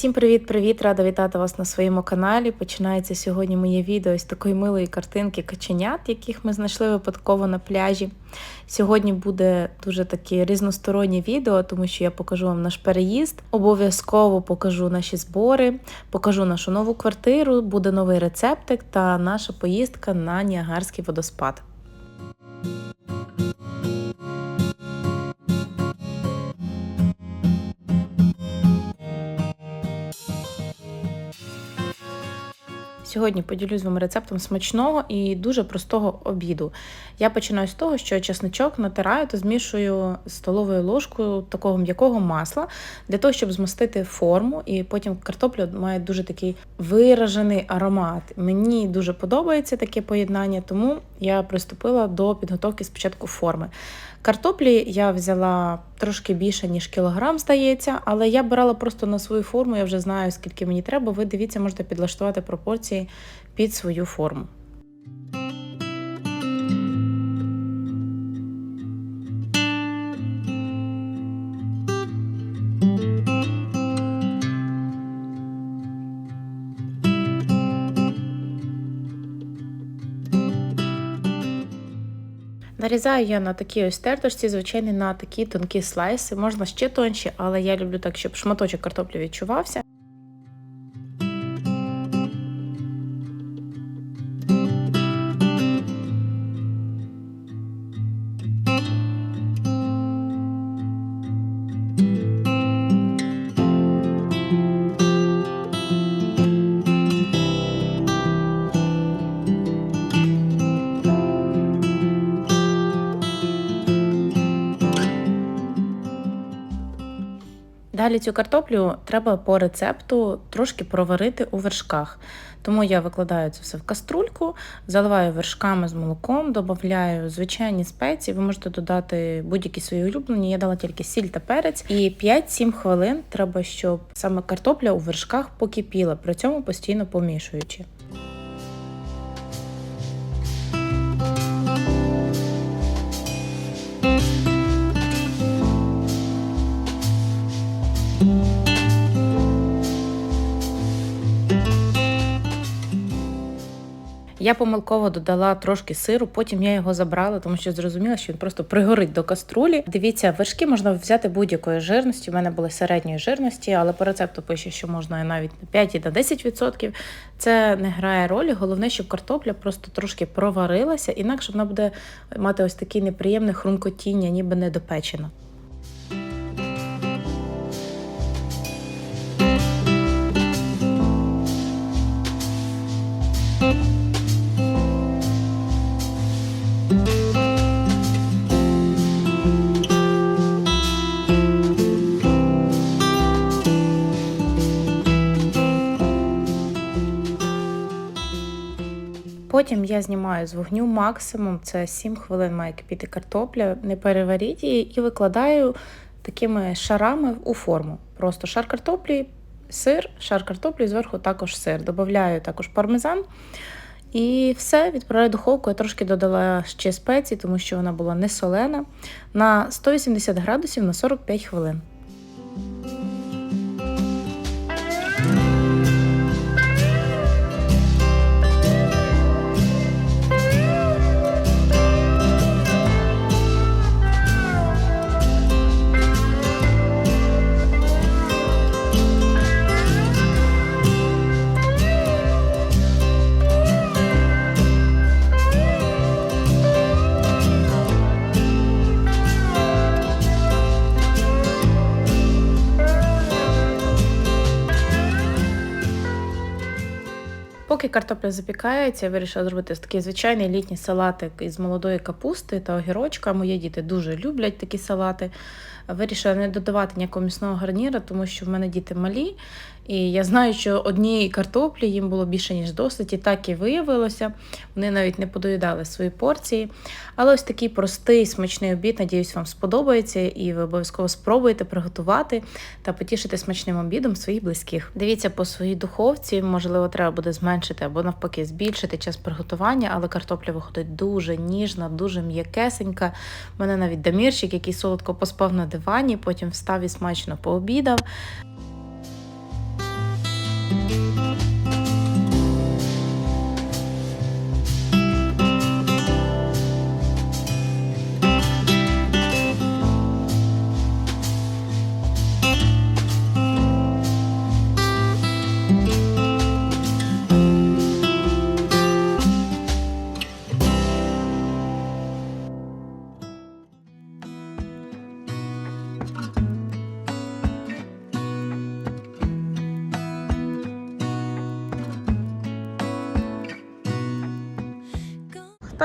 Всім привіт-привіт! Рада вітати вас на своєму каналі. Починається сьогодні моє відео з такої милої картинки каченят, яких ми знайшли випадково на пляжі. Сьогодні буде дуже таке різностороннє відео, тому що я покажу вам наш переїзд. Обов'язково покажу наші збори, покажу нашу нову квартиру, буде новий рецептик та наша поїздка на Ніагарський водоспад. Сьогодні поділюсь з вами рецептом смачного і дуже простого обіду. Я починаю з того, що чесничок натираю та змішую столовою ложкою такого м'якого масла для того, щоб змастити форму, і потім картопля має дуже такий виражений аромат. Мені дуже подобається таке поєднання, тому я приступила до підготовки спочатку форми. Картоплі я взяла трошки більше, ніж кілограм, здається, але я брала просто на свою форму, я вже знаю, скільки мені треба. Ви дивіться, можете підлаштувати пропорції під свою форму. Нарізаю я на такій ось терточці, звичайно, на такі тонкі слайси. Можна ще тонші, але я люблю так, щоб шматочок картоплі відчувався. Далі цю картоплю треба по рецепту трошки проварити у вершках. Тому я викладаю це все в каструльку, заливаю вершками з молоком, додаю звичайні спеції. Ви можете додати будь-які свої улюблені. Я дала тільки сіль та перець. І 5-7 хвилин треба, щоб саме картопля у вершках покипіла, при цьому постійно помішуючи. Я помилково додала трошки сиру, потім я його забрала, тому що зрозуміла, що він просто пригорить до каструлі. Дивіться, вершки можна взяти будь-якої жирності. У мене були середньої жирності, але по рецепту пише, що можна навіть на 5 і на 10%. Це не грає ролі. Головне, щоб картопля просто трошки проварилася, інакше вона буде мати ось таке неприємне хрумкотіння, ніби недопечена. Потім я знімаю з вогню максимум, це 7 хвилин має кипіти картопля, не переваріть її і викладаю такими шарами у форму. Просто шар картоплі, сир, шар картоплі, зверху також сир. Добавляю також пармезан. І все, відправляю духовку. Я трошки додала ще спеції, тому що вона була не солена, на 180 градусів на 45 хвилин. Картопля запікається, я вирішила зробити такий звичайний літній салатик із молодої капусти та огірочка. Мої діти дуже люблять такі салати. Вирішила не додавати ніякого місного гарніра, тому що в мене діти малі. І я знаю, що однієї картоплі їм було більше, ніж досить, і так і виявилося. Вони навіть не подоїдали свої порції. Але ось такий простий смачний обід, надіюсь, вам сподобається, і ви обов'язково спробуєте приготувати та потішити смачним обідом своїх близьких. Дивіться по своїй духовці, можливо, треба буде зменшити або навпаки збільшити час приготування, але картопля виходить дуже ніжна, дуже м'якесенька. У мене навіть дамірчик, який солодко поспав на дивані, потім встав і смачно пообідав.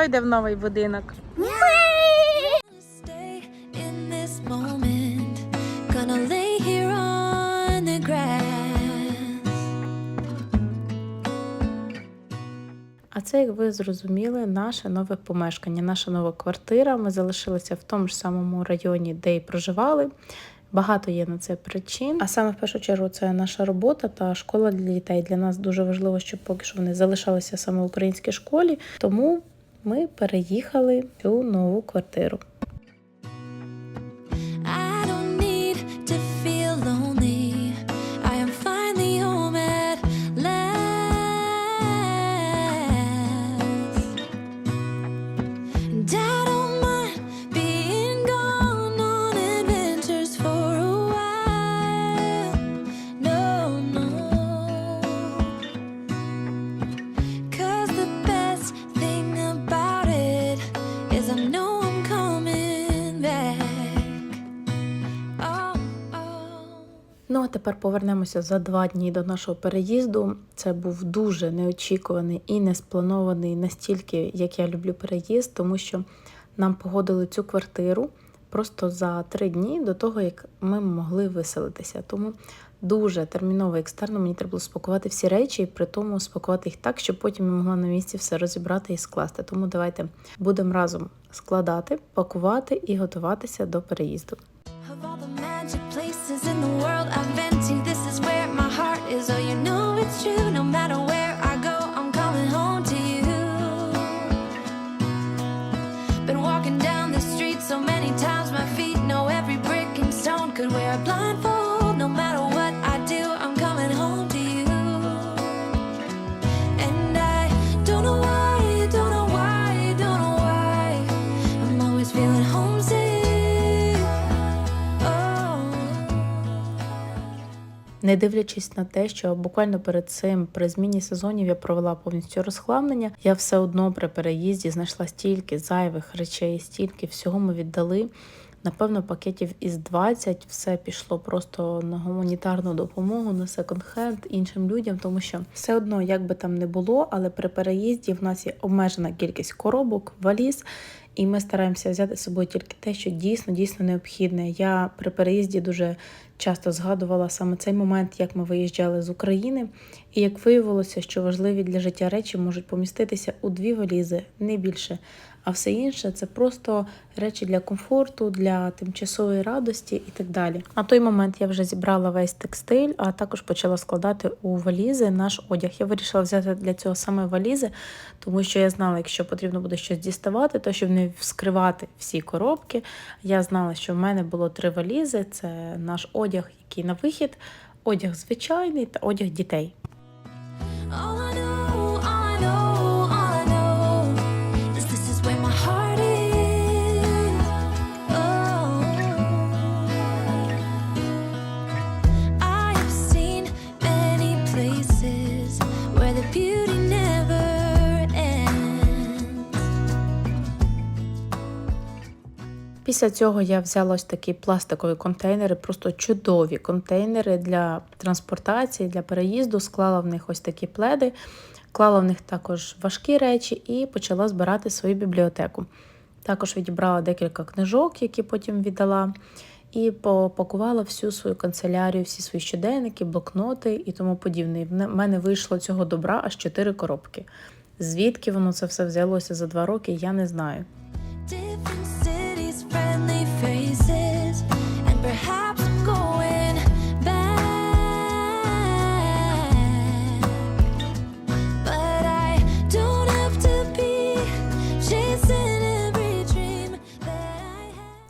Йде в новий будинок? А це, як ви зрозуміли, наше нове помешкання, наша нова квартира. Ми залишилися в тому ж самому районі, де і проживали. Багато є на це причин. А саме в першу чергу це наша робота та школа для дітей. Для нас дуже важливо, щоб поки що вони залишалися саме в українській школі. Тому ми переїхали в нову квартиру. Тепер повернемося за два дні до нашого переїзду. Це був дуже неочікуваний і не спланований настільки, як я люблю переїзд, тому що нам погодили цю квартиру просто за три дні до того, як ми могли виселитися. Тому дуже терміново екстерно мені треба було спакувати всі речі, і при тому спакувати їх так, щоб потім я могла на місці все розібрати і скласти. Тому давайте будемо разом складати, пакувати і готуватися до переїзду. Of all the magic places in the world I've And I don't why, don't why, don't why. I'm always feeling homesick. Не дивлячись на те, що буквально перед цим при зміні сезонів я провела повністю розхламлення, я все одно при переїзді знайшла стільки зайвих речей, стільки всього ми віддали. Напевно, пакетів із 20 все пішло просто на гуманітарну допомогу, на секонд-хенд іншим людям, тому що все одно, як би там не було, але при переїзді в нас є обмежена кількість коробок, валіз, і ми стараємося взяти з собою тільки те, що дійсно дійсно необхідне. Я при переїзді дуже часто згадувала саме цей момент, як ми виїжджали з України, і як виявилося, що важливі для життя речі можуть поміститися у дві валізи, не більше. А все інше це просто речі для комфорту, для тимчасової радості і так далі. На той момент я вже зібрала весь текстиль, а також почала складати у валізи наш одяг. Я вирішила взяти для цього саме валізи, тому що я знала, якщо потрібно буде щось діставати, то щоб не вскривати всі коробки. Я знала, що в мене було три валізи: це наш одяг, який на вихід, одяг звичайний та одяг дітей. All I know, Після цього я взяла ось такі пластикові контейнери, просто чудові контейнери для транспортації, для переїзду. Склала в них ось такі пледи, клала в них також важкі речі і почала збирати свою бібліотеку. Також відібрала декілька книжок, які потім віддала, і попакувала всю свою канцелярію, всі свої щоденники, блокноти і тому подібне. В мене вийшло цього добра аж 4 коробки. Звідки воно це все взялося за два роки, я не знаю. Faces, and perhaps.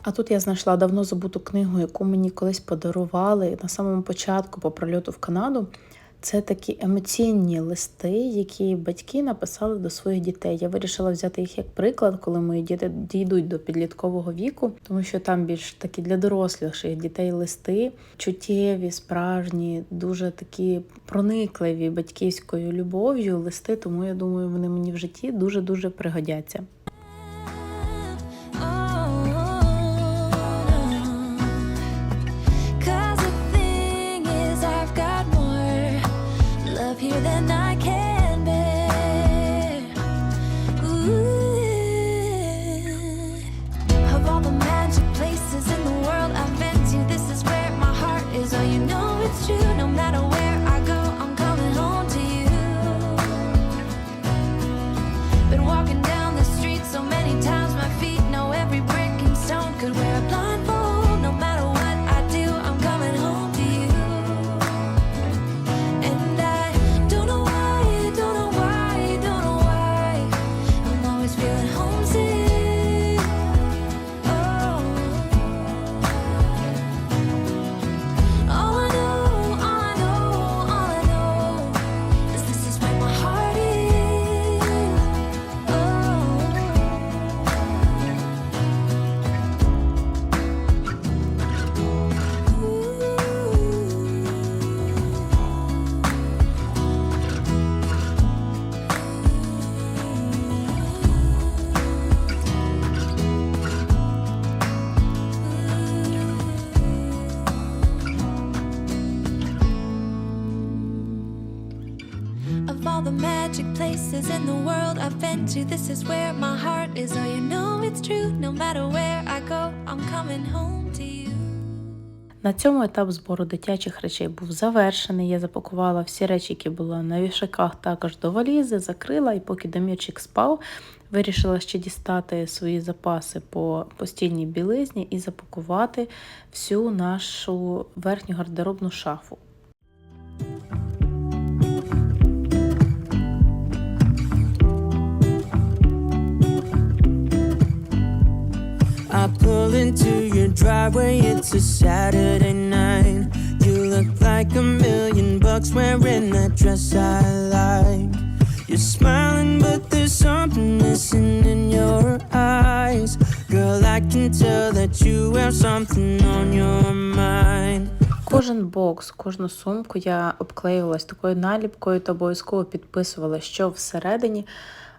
А тут я знайшла давно забуту книгу, яку мені колись подарували на самому початку по прольоту в Канаду. Це такі емоційні листи, які батьки написали до своїх дітей. Я вирішила взяти їх як приклад, коли мої діти дійдуть до підліткового віку, тому що там більш такі для доросліших дітей листи, чуттєві, справжні, дуже такі проникливі батьківською любов'ю листи. Тому я думаю, вони мені в житті дуже дуже пригодяться. Of all the magic places in the world I've been to, this is where my heart is. Oh, you know it's true. No matter where I go, I'm coming home to you. На цьому етап збору дитячих речей був завершений. Я запакувала всі речі, які були на вішаках, також до валізи, закрила, і поки Демірчик спав, вирішила ще дістати свої запаси по постільній білизні і запакувати всю нашу верхню гардеробну шафу. I pull into your driveway, it's a Saturday night. You look like a million bucks wearing that dress I like. You're smiling, but there's something missing in your eyes. Girl, I can tell that you have something on your mind. Кожен бокс, кожну сумку я обклеювалась такою наліпкою та обов'язково підписувала, що всередині.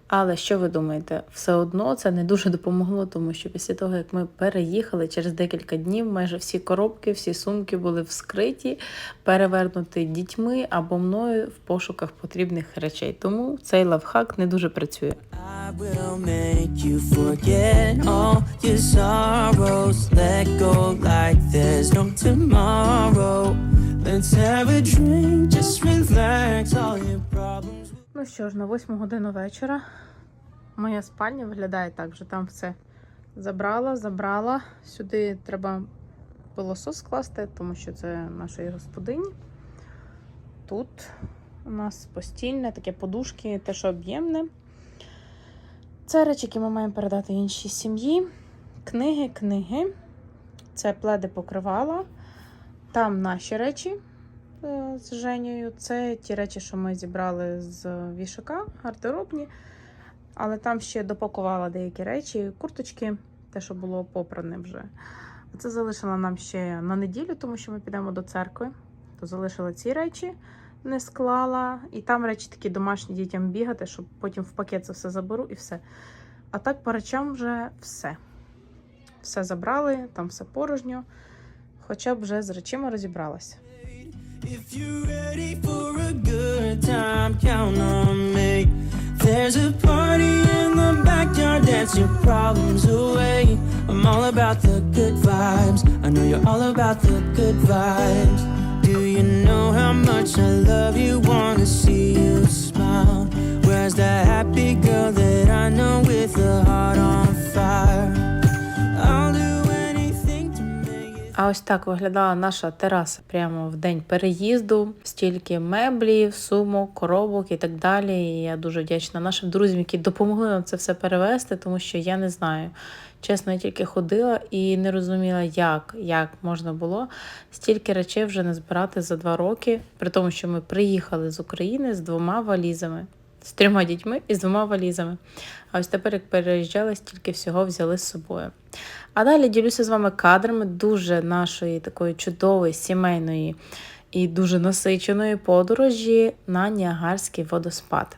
Але що ви думаєте, все одно це не дуже допомогло, тому що після того, як ми переїхали через декілька днів, майже всі коробки, всі сумки були вскриті, перевернуті дітьми або мною в пошуках потрібних речей. Тому цей лавхак не дуже працює. Let's have a drink, just relax all your problems. Ну що ж, на восьму годину вечора моя спальня виглядає так, що там все забрала, забрала. Сюди треба пилосос скласти, тому що це нашої господині. Тут у нас постільне, таке подушки, те, що об'ємне. Це речі, які ми маємо передати іншій сім'ї. Книги, книги. Це пледи покривала. Там наші речі з Женєю. Це ті речі, що ми зібрали з вішака, гардеробні. Але там ще допакувала деякі речі, курточки, те, що було попране вже. Це залишила нам ще на неділю, тому що ми підемо до церкви. То залишила ці речі, не склала. І там речі такі домашні дітям бігати, щоб потім в пакет це все заберу і все. А так по речам вже все. Все забрали, там все порожньо. Хоча б вже з речима розібралася. If you're ready for a good time, count on me. There's a party in the backyard, dance your problems away. I'm all about the good vibes. I know you're all about the good vibes. Do you know how much I love you? Wanna see you smile. Where's that happy girl that I know with a heart on fire? А ось так виглядала наша тераса прямо в день переїзду. Стільки меблів, сумок, коробок і так далі. І я дуже вдячна нашим друзям, які допомогли нам це все перевести, тому що я не знаю. Чесно, я тільки ходила і не розуміла, як, як можна було стільки речей вже не збирати за два роки, при тому, що ми приїхали з України з двома валізами, з трьома дітьми і з двома валізами. А ось тепер, як переїжджали, стільки всього взяли з собою. А далі ділюся з вами кадрами дуже нашої такої чудової сімейної і дуже насиченої подорожі на Ніагарський водоспад.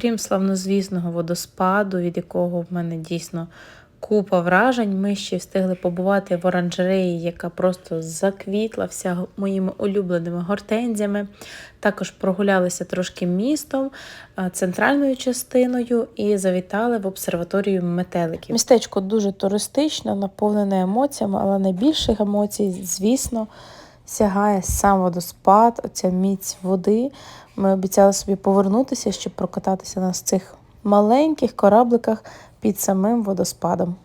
Окрім славнозвісного водоспаду, від якого в мене дійсно купа вражень, ми ще встигли побувати в оранжереї, яка просто заквітла вся моїми улюбленими гортензіями. Також прогулялися трошки містом, центральною частиною і завітали в обсерваторію метеликів. Містечко дуже туристичне, наповнене емоціями, але найбільших емоцій, звісно, сягає сам водоспад, оця міць води. Ми обіцяли собі повернутися, щоб прокататися на цих маленьких корабликах під самим водоспадом.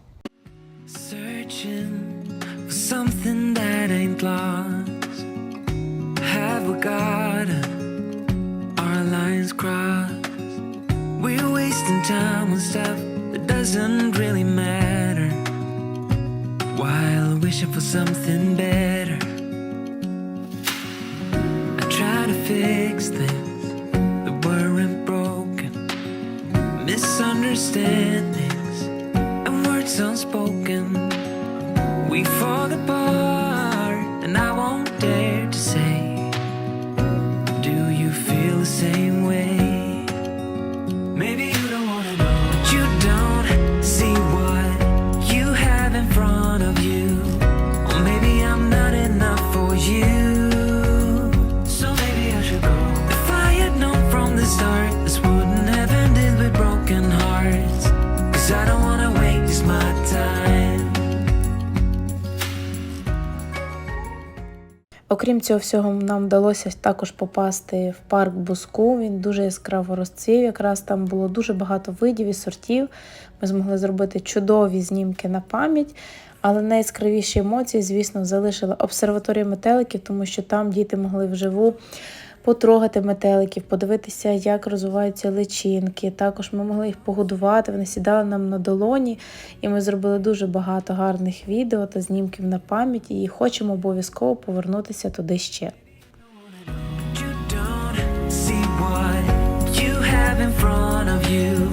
We're wasting time on stuff. While wishing for something better. Fix things that weren't broken. Misunderstandings and words unspoken. We fall apart, and I won't Окрім цього всього, нам вдалося також попасти в парк Буску. Він дуже яскраво розцвів. Якраз там було дуже багато видів і сортів. Ми змогли зробити чудові знімки на пам'ять. Але найяскравіші емоції, звісно, залишила обсерваторія метеликів, тому що там діти могли вживу потрогати метеликів, подивитися, як розвиваються личинки. Також ми могли їх погодувати. Вони сідали нам на долоні, і ми зробили дуже багато гарних відео та знімків на пам'ять. І хочемо обов'язково повернутися туди ще. You.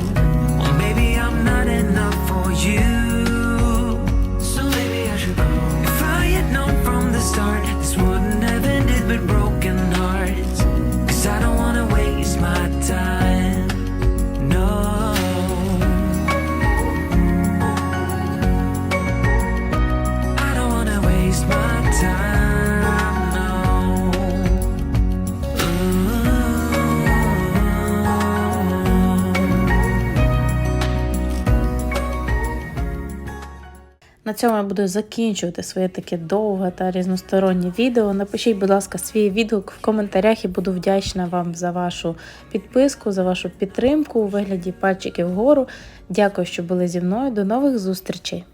На цьому я буду закінчувати своє таке довге та різностороннє відео. Напишіть, будь ласка, свій відгук в коментарях і буду вдячна вам за вашу підписку, за вашу підтримку у вигляді пальчиків вгору. Дякую, що були зі мною. До нових зустрічей!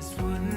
This wouldn't